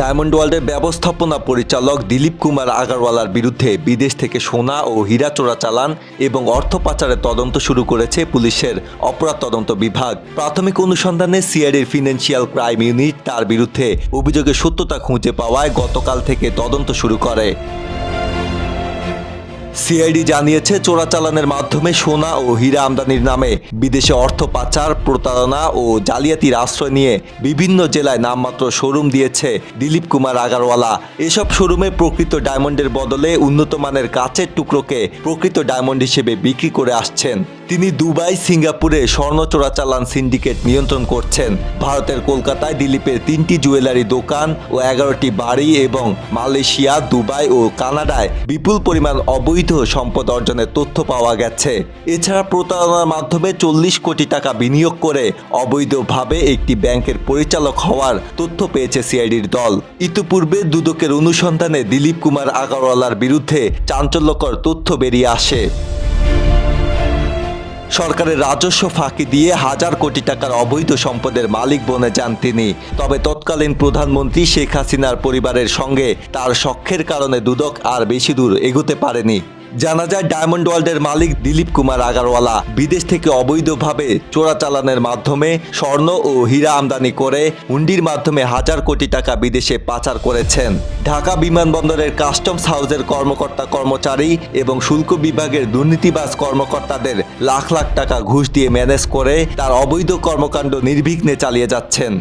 Diamond ওয়ার্ল্ডের ব্যবস্থাপনা পরিচালক দিলীপ কুমার আগারওয়ালার বিরুদ্ধে বিদেশ থেকে সোনা ও হীরা চোরা চালান এবং অর্থ পাচারের তদন্ত শুরু করেছে পুলিশের অপরাধ তদন্ত বিভাগ। প্রাথমিক অনুসন্ধানে সিআইডির ফিনান্সিয়াল ক্রাইম ইউনিট তার বিরুদ্ধে অভিযোগের সত্যতা খুঁজে পাওয়ায় গতকাল থেকে তদন্ত শুরু করে। সিআইডি জানিয়েছে, চোরাচালানের মাধ্যমে সোনা ও হীরা আমদানির নামে বিদেশে অর্থ পাচার, প্রতারণা ও জালিয়াতির আশ্রয় নিয়ে বিভিন্ন জেলায় নামমাত্র শোরুম দিয়েছে দিলীপ কুমার আগারওয়ালা। এসব শোরুমে প্রকৃত ডায়মন্ডের বদলে উন্নত মানের কাচের টুকরোকে প্রকৃত ডায়মন্ড হিসেবে বিক্রি করে আসছেন। তিনি দুবাই, সিঙ্গাপুরে স্বর্ণ চোরাচালান সিন্ডিকেট নিয়ন্ত্রণ করছেন। ভারতের কলকাতায় দিলীপের তিনটি জুয়েলারি দোকান ও এগারোটি বাড়ি এবং মালয়েশিয়া, দুবাই ও কানাডায় বিপুল পরিমাণ অবৈধ সম্পদ অর্জনের তথ্য পাওয়া গেছে। এছাড়া প্রতারণার মাধ্যমে চল্লিশ কোটি টাকা বিনিয়োগ করে অবৈধভাবে একটি ব্যাংকের পরিচালক হওয়ার তথ্য পেয়েছে সিআইডির দল। ইতিপূর্বে দুদকের অনুসন্ধানে দিলীপ কুমার আগারওয়ালার বিরুদ্ধে চাঞ্চল্যকর তথ্য বেরিয়ে আসে। সরকারের রাজস্ব ফাঁকি দিয়ে হাজার কোটি টাকার অবৈধ সম্পদের মালিক বনে যান তিনি। তবে তৎকালীন প্রধানমন্ত্রী শেখ হাসিনার পরিবারের সঙ্গে তার শখের কারণে দুদক আর বেশি দূর এগোতে পারেনি। জানা যায় ডায়মন্ড ওয়ার্ল্ডের মালিক দিলীপ কুমার আগারওয়ালা বিদেশ থেকে অবৈধভাবে চোরাচালানের মাধ্যমে স্বর্ণ ও হীরা আমদানি করে হুন্ডির মাধ্যমে হাজার কোটি টাকা বিদেশে পাচার করেছেন। ঢাকা বিমানবন্দরের কাস্টমস হাউসের কর্মকর্তা কর্মচারী এবং শুল্ক বিভাগের দুর্নীতিবাজ কর্মকর্তাদের লাখ লাখ টাকা ঘুষ দিয়ে ম্যানেজ করে তার অবৈধ কর্মকাণ্ড নির্বিঘ্নে চালিয়ে যাচ্ছেন।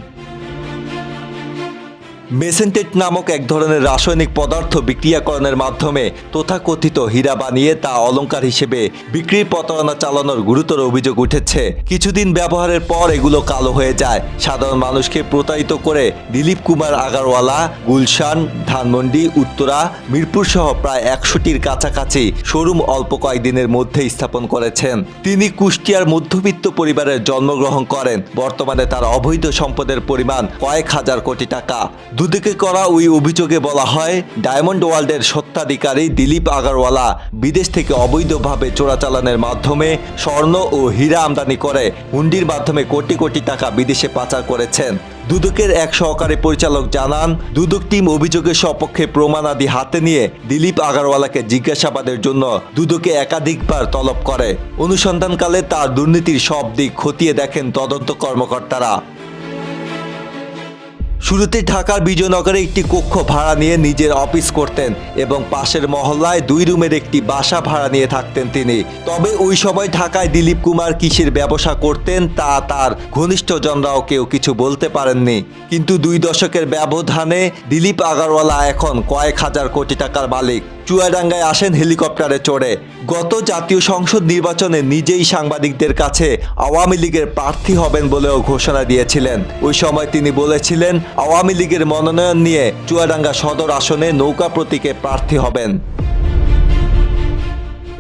মেসেন্টেট নামক এক ধরনের রাসায়নিক পদার্থ বিক্রিয়াকরণের মাধ্যমে তথাকথিত হীরা বানিয়ে তা অলংকার হিসেবে বিক্রির প্রতারণা চালানোর গুরুতর অভিযোগ উঠেছে। কিছুদিন ব্যবহারের পর এগুলো কালো হয়ে যায়। সাধারণ মানুষকে প্রতারিত করে দিলীপ কুমার আগারওয়ালা, গুলশান, ধানমন্ডি, উত্তরা, মিরপুর সহ প্রায় একশোটির কাছাকাছি শোরুম অল্প কয়েকদিনের মধ্যে স্থাপন করেছেন। তিনি কুষ্টিয়ার মধ্যবিত্ত পরিবারের জন্মগ্রহণ করেন। বর্তমানে তার অবৈধ সম্পদের পরিমাণ কয়েক হাজার কোটি টাকা। দুদিকে করা ওই অভিযোগে বলা হয়, ডায়মন্ড ওয়ার্ল্ডের সত্ত্বাধিকারী দিলীপ আগারওয়ালা বিদেশ থেকে অবৈধভাবে চোরাচালানের মাধ্যমে স্বর্ণ ও হীরা আমদানি করে, হুন্ডির মাধ্যমে কোটি কোটি টাকা বিদেশে পাচার করেছেন। দুদকের এক সহকারী পরিচালক জানান, দুদক টিম অভিযোগের সপক্ষে প্রমাণাদি হাতে নিয়ে দিলীপ আগারওয়ালাকে জিজ্ঞাসাবাদের জন্য দুদকে একাধিকবার তলব করে। অনুসন্ধানকালে তার দুর্নীতির সব দিক খতিয়ে দেখেন তদন্ত কর্মকর্তারা। শুরুতে ঢাকার বিজয়নগরে একটি কক্ষ ভাড়া নিয়ে নিজের অফিস করতেন এবং পাশের মহল্লায় দুই রুমের একটি বাসা ভাড়া নিয়ে থাকতেন তিনি। তবে ওই সময় ঢাকায় দিলীপ কুমার কিসের ব্যবসা করতেন তা তার ঘনিষ্ঠজনরাও কেউ কিছু বলতে পারেননি। কিন্তু দুই দশকের ব্যবধানে দিলীপ আগারওয়ালা এখন কয়েক হাজার কোটি টাকার মালিক। চুয়াডাঙ্গায় আসেন হেলিকপ্টারে চড়ে। গত জাতীয় সংসদ নির্বাচনে নিজেই সাংবাদিকদের কাছে আওয়ামী লীগের প্রার্থী হবেন বলেও ঘোষণা দিয়েছিলেন। ওই সময় তিনি বলেছিলেন, আওয়ামী লীগের মনোনয়ন নিয়ে চুয়াডাঙ্গা সদর আসনে নৌকা প্রতীকে প্রার্থী হবেন।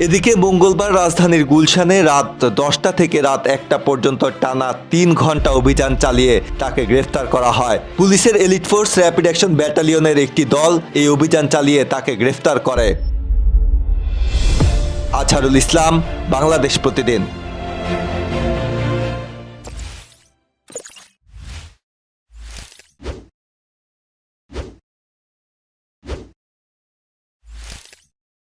এদিকে মঙ্গলবার রাজধানীর গুলশানে রাত দশটা থেকে রাত একটা পর্যন্ত টানা তিন ঘণ্টা অভিযান চালিয়ে তাকে গ্রেফতার করা হয়। পুলিশের এলিট ফোর্স র্যাপিড অ্যাকশন ব্যাটালিয়নের একটি দল এই অভিযান চালিয়ে তাকে গ্রেফতার করে। আছারুল ইসলাম, বাংলাদেশ প্রতিদিন।